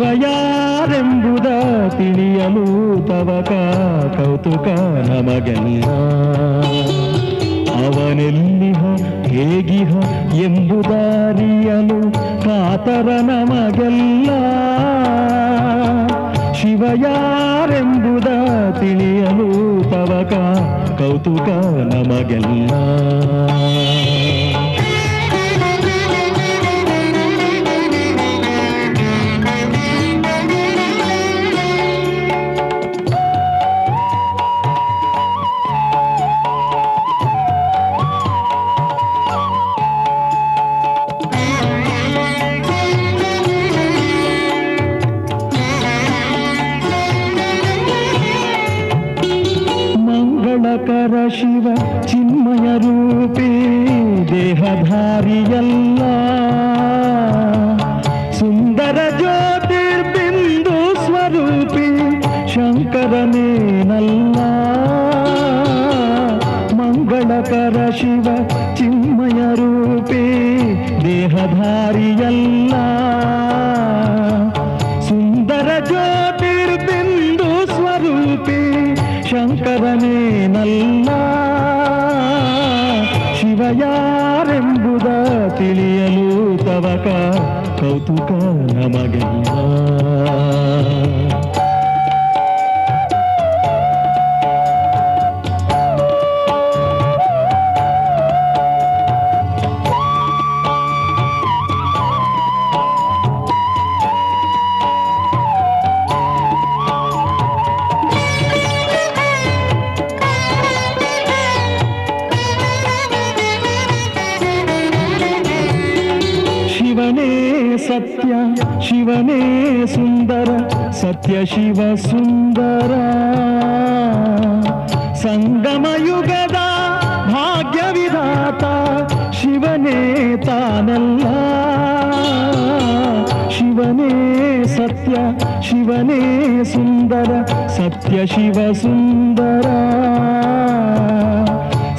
ಶಿವ ಯಾರೆಂಬುದ ತಿಳಿಯಲು ತವಕ ಕೌತುಕ ನಮಗೆಲ್ಲ. ಅವನೆಲ್ಲಿಹ, ಹೇಗಿಹ ಎಂಬುದಾರಿಯಲು ಕಾತರ ನಮಗೆಲ್ಲ. ಶಿವಯಾರೆಂಬುದ ತಿಳಿಯಲು ತವಕ ಕೌತುಕ ನಮಗೆಲ್ಲ. ಚಿನ್ಮಯ ರೂಪಿ ದೇಹಧಾರಿಯಲ್ಲ ಸುಂದರ ಜ್ಯೋತಿರ್ಬಿಂದು ಸ್ವರೂಪಿ ಶಂಕರನೇನಲ್ಲ ಶಿವ ಯಾರೆಂಬುದ ತಿಳಿಯಲು ತವಕ ಕೌತುಕ ನಮಗೆಲ್ಲ శివ సుందర సంగమయుగద భాగ్య విధాత శివనే తానల్ల శివనే సత్య శివనే సుందర సత్య శివ సుందర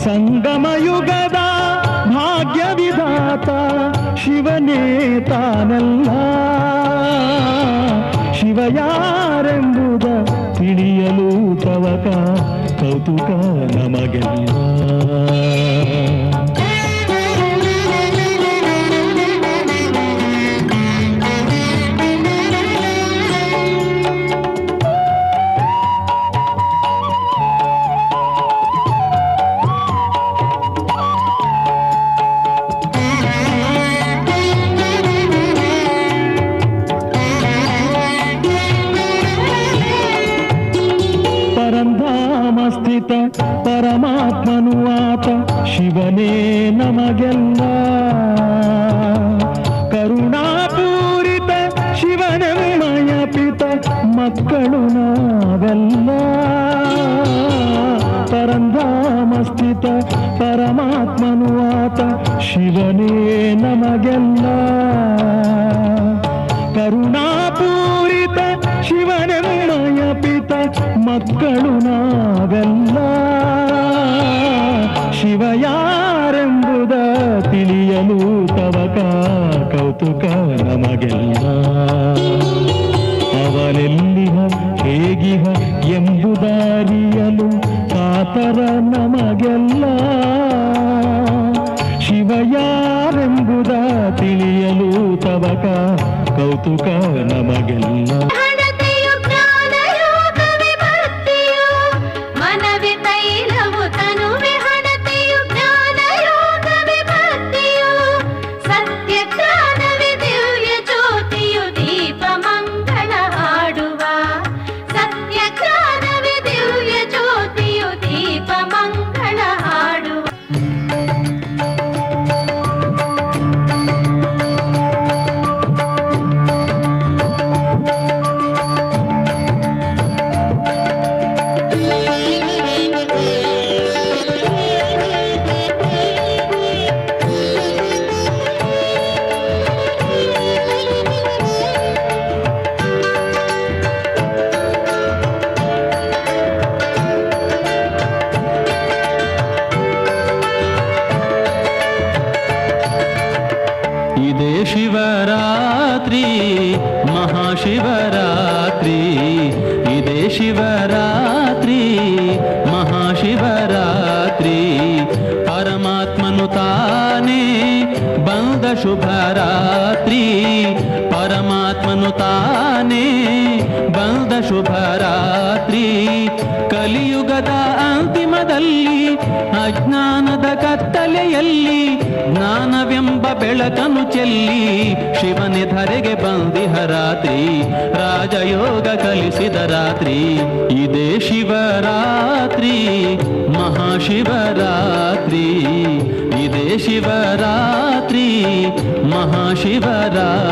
సంగమయుగద భాగ్య విధాత శివనే తానల్లా శివయా ಯಾರೆಂಬುದ ತಿಳಿಯಲು ತವಕ ಕೌತುಕ ನಮಗೆಲ್ಲ. ನಮಗೆಲ್ಲ ಕರುಣಾಪೂರಿತ ಶಿವನೆಮ್ಮಯ ಪಿತ ಮಕ್ಕಳು ನಾವೆಲ್ಲ. ಶಿವ ಯಾರೆಂಬುದ ತಿಳಿಯಲು ತವಕ ಕೌತುಕ ನಮಗೆಲ್ಲ. ಅವನೆಲ್ಲಿಹ, ಹೇಗಿಹ ಎಂಬುದಾರಿಯಲು ಕಾತರ ನಮಗೆಲ್ಲ. ಶಿವಯಾ ತಿಳಿಯಲು ತವಕ ಕೌತುಕ ನಮಗೆಲ್ಲ పరమాత్మను తానే బంధ శుభరాత్రి పరమాత్మను తానే బంధ శుభరాత్రి ಕಲಿಯುಗದ ಅಂತಿಮದಲ್ಲಿ, ಅಜ್ಞಾನದ ಕತ್ತಲೆಯಲ್ಲಿ, ಜ್ಞಾನವೆಂಬ ಬೆಳಕನು ಚೆಲ್ಲಿ, ಶಿವನೆ ಧರೆಗೆ ಬಂದಿಹ ರಾತ್ರಿ ರಾಜಯೋಗ ಕಲಿಸಿದ ರಾತ್ರಿ. ಇದೇ ಶಿವರಾತ್ರಿ, ಮಹಾಶಿವರಾತ್ರಿ. ಇದೇ ಶಿವರಾತ್ರಿ, ಮಹಾಶಿವರಾತ್ರಿ.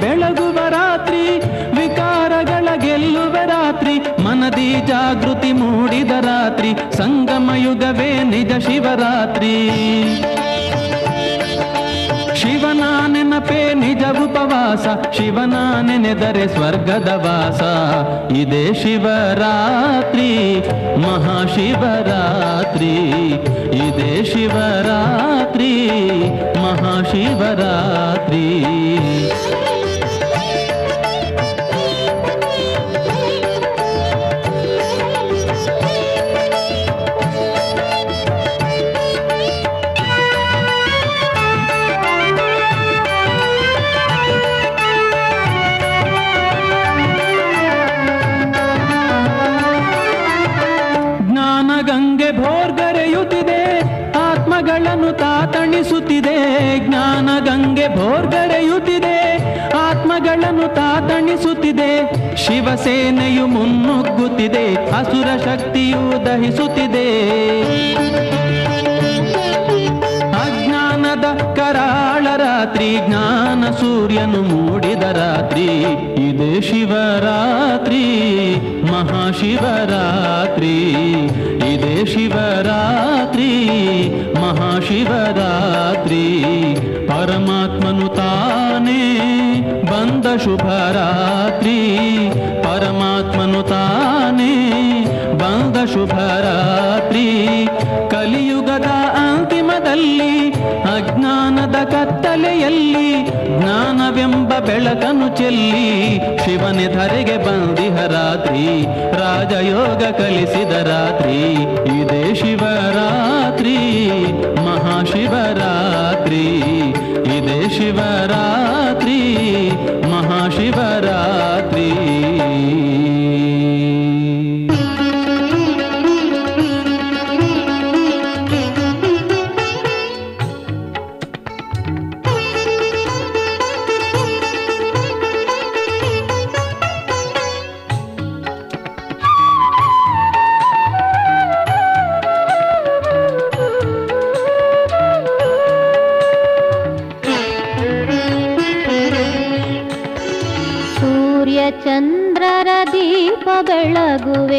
ಬೆಳಗುವ ರಾತ್ರಿ, ವಿಕಾರಗಳ ಗೆಲ್ಲುವ ರಾತ್ರಿ, ಮನದಿ ಜಾಗೃತಿ ಮೂಡಿದ ರಾತ್ರಿ, ಸಂಗಮ ಯುಗವೇ ನಿಜ ಶಿವರಾತ್ರಿ. ಶಿವನ ನೆನಪೇ ನಿಜ ಉಪವಾಸ, ಶಿವನ ನೆನೆದರೆ ಸ್ವರ್ಗದ ವಾಸ. ಇದೇ ಶಿವರಾತ್ರಿ, ಮಹಾಶಿವರಾತ್ರಿ. ಇದೇ ಶಿವರಾತ್ರಿ, ಮಹಾಶಿವರಾತ್ರಿ. ತಾತಣಿಸುತ್ತಿದೆ ಜ್ಞಾನ ಗಂಗೆ ಭೋರ್ಗರೆಯುತ್ತಿದೆ ಆತ್ಮಗಳನ್ನು ತಾತಣಿಸುತ್ತಿದೆ, ಶಿವಸೇನೆಯು ಮುನ್ನುಗ್ಗುತ್ತಿದೆ, ಅಸುರ ಶಕ್ತಿಯು ದಹಿಸುತ್ತಿದೆ. ಅಜ್ಞಾನದ ಕರಾಳ ರಾತ್ರಿ, ಜ್ಞಾನ ಸೂರ್ಯನು ಮೂಡಿದ ರಾತ್ರಿ, ಇದೇ ಶಿವರಾತ್ರಿ. ಮಹಾಶಿವರಾತ್ರಿ ಇದೇ ಶಿವರಾತ್ರಿ ಮಹಾಶಿವರಾತ್ರಿ ಪರಮಾತ್ಮನು ತಾನೇ ಬಂದ ಶುಭರಾತ್ರಿ ಪರಮಾತ್ಮನು ತಾನೇ ಬಂದ ಶುಭರಾತ್ರಿ ಕಲಿಯುಗದ ಅಂತಿಮದಲ್ಲಿ ಅಜ್ಞಾನದ ಕತ್ತಲೆಯಲ್ಲಿ ಜ್ಞಾನವೆಂಬ ಬೆಳಕನು ಚೆಲ್ಲಿ ಶಿವನೆ ಧರೆಗೆ ಬಂದಿಹ ರಾತ್ರಿ, ರಾಜಯೋಗ ಕಲಿಸಿದ ರಾತ್ರಿ, ಇದೇ ಶಿವರಾತ್ರಿ, ಮಹಾಶಿವರಾತ್ರಿ, ಇದೇ ಶಿವರಾತ್ರಿ.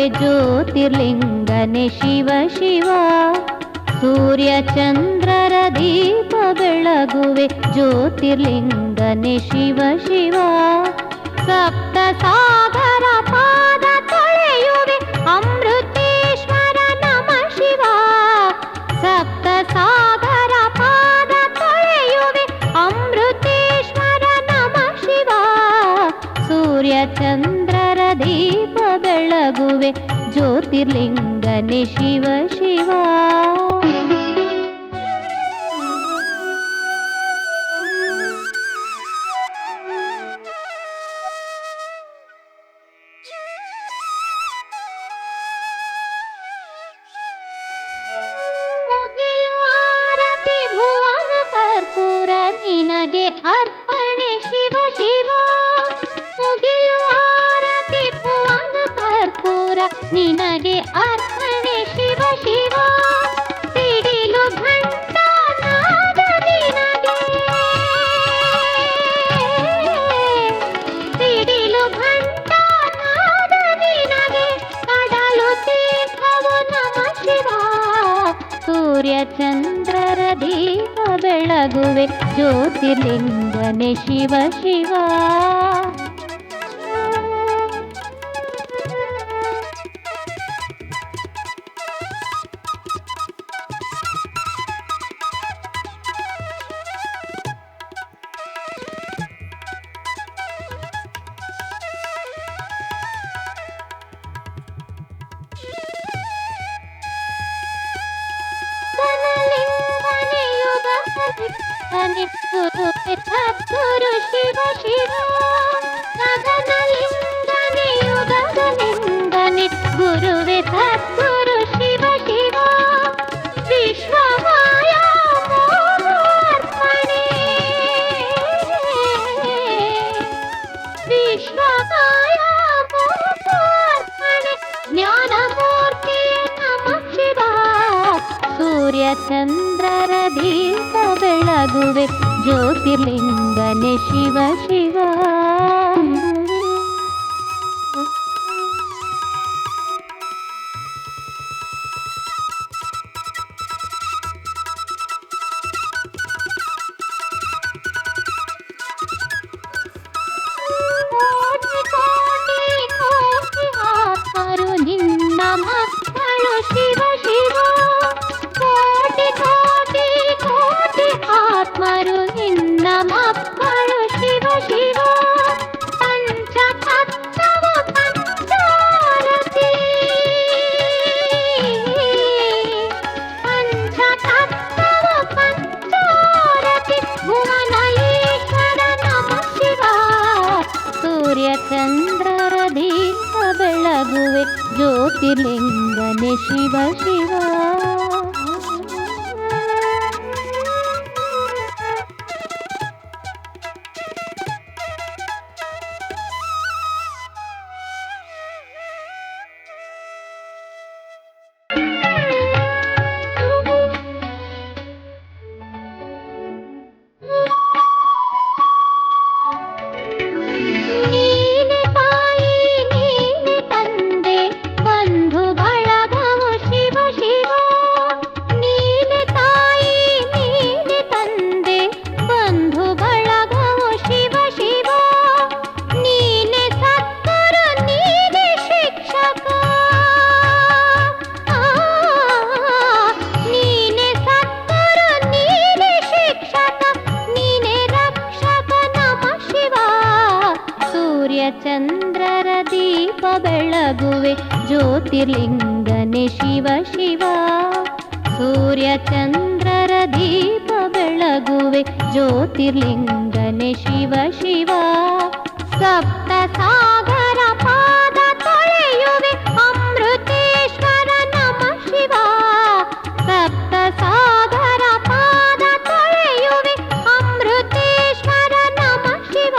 ಬೆಳಗುವೆ ಜ್ಯೋತಿರ್ಲಿಂಗನೆ ಶಿವ ಶಿವ ಸೂರ್ಯ ಚಂದ್ರರ ದೀಪ ಬೆಳಗುವೆ ಜ್ಯೋತಿರ್ಲಿಂಗನೆ ಶಿವ ಶಿವ ಸಪ್ತ ಸಾಗರ ಪಾದ ತೊಳೆಯುವೆ ಅಮೃತೇಶ್ವರ ನಮ ಶಿವ ಸಪ್ತ ಸಾಗರ ಪಾದ ತೊಳೆಯುವೆ ಅಮೃತೇಶ್ವರ ನಮ ಶಿವ ಸೂರ್ಯ ಚಂದ್ರರ ದೀಪ జ్యోతిర్లింగని శివ శివా. निम अने शिव शिवाडीलु अडलु दीप नम शिवा सूर्यचन्द्रर दीप बेगुे ज्योतिर्लिङ्गने शिव शिवा జ్యోతిర్లింగని శివ శివా. ದೀಪ ಬೆಳಗುವೆ ಜ್ಯೋತಿರ್ಲಿಂಗನೆ ಶಿವ ಶಿವ ಸಪ್ತ ಸಾಗರ ಪಾದ ತೊಳೆಯುವೆ ಅಮೃತೇಶ್ವರ ನಮ ಶಿವ ಸಪ್ತ ಸಾಗರ ಪಾದ ತೊಳೆಯುವೆ ಅಮೃತೇಶ್ವರ ನಮ ಶಿವ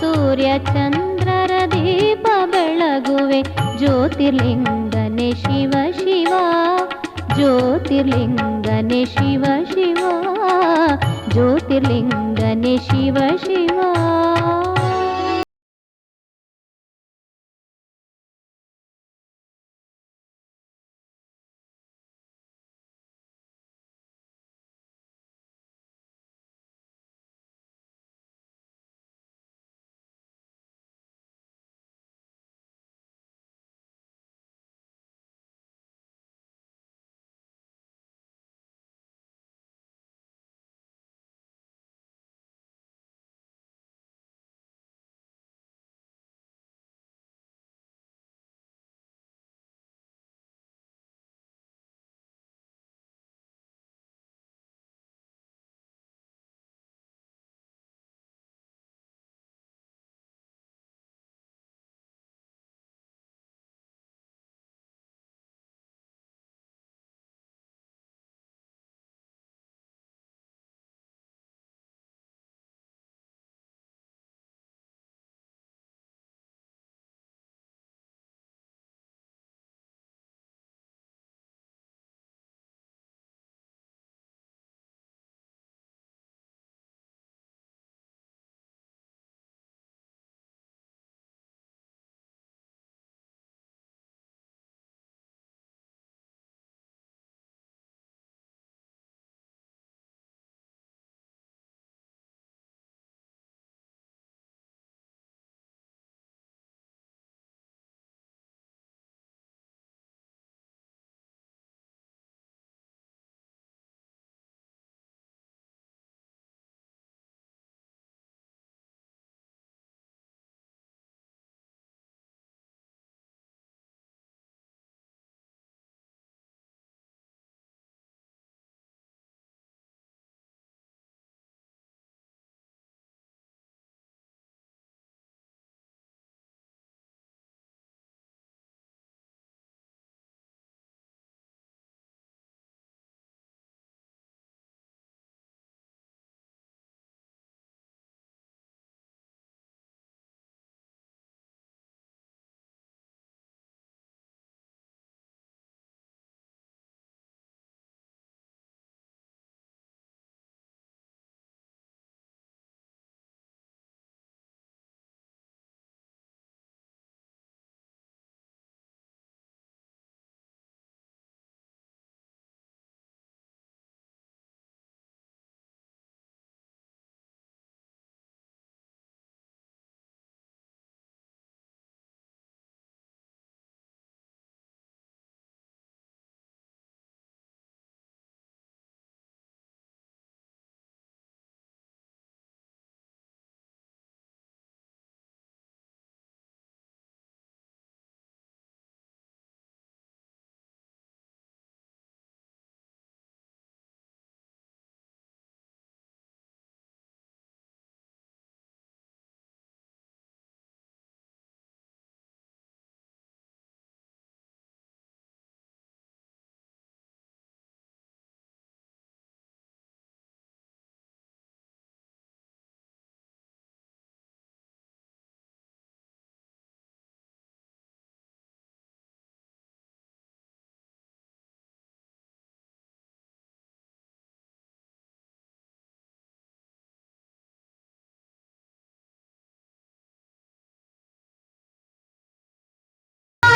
ಸೂರ್ಯ ಚಂದ್ರರ ದೀಪ ಬೆಳಗುವೆ ಜ್ಯೋತಿರ್ಲಿಂಗನೆ ಶಿವ ಶಿವ ಜ್ಯೋತಿರ್ಲಿಂಗ ज्योतिर्लिङ्गने शिव शिवा। ज्योतिर्लिङ्गने शिव शिवा।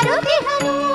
牛逼克拉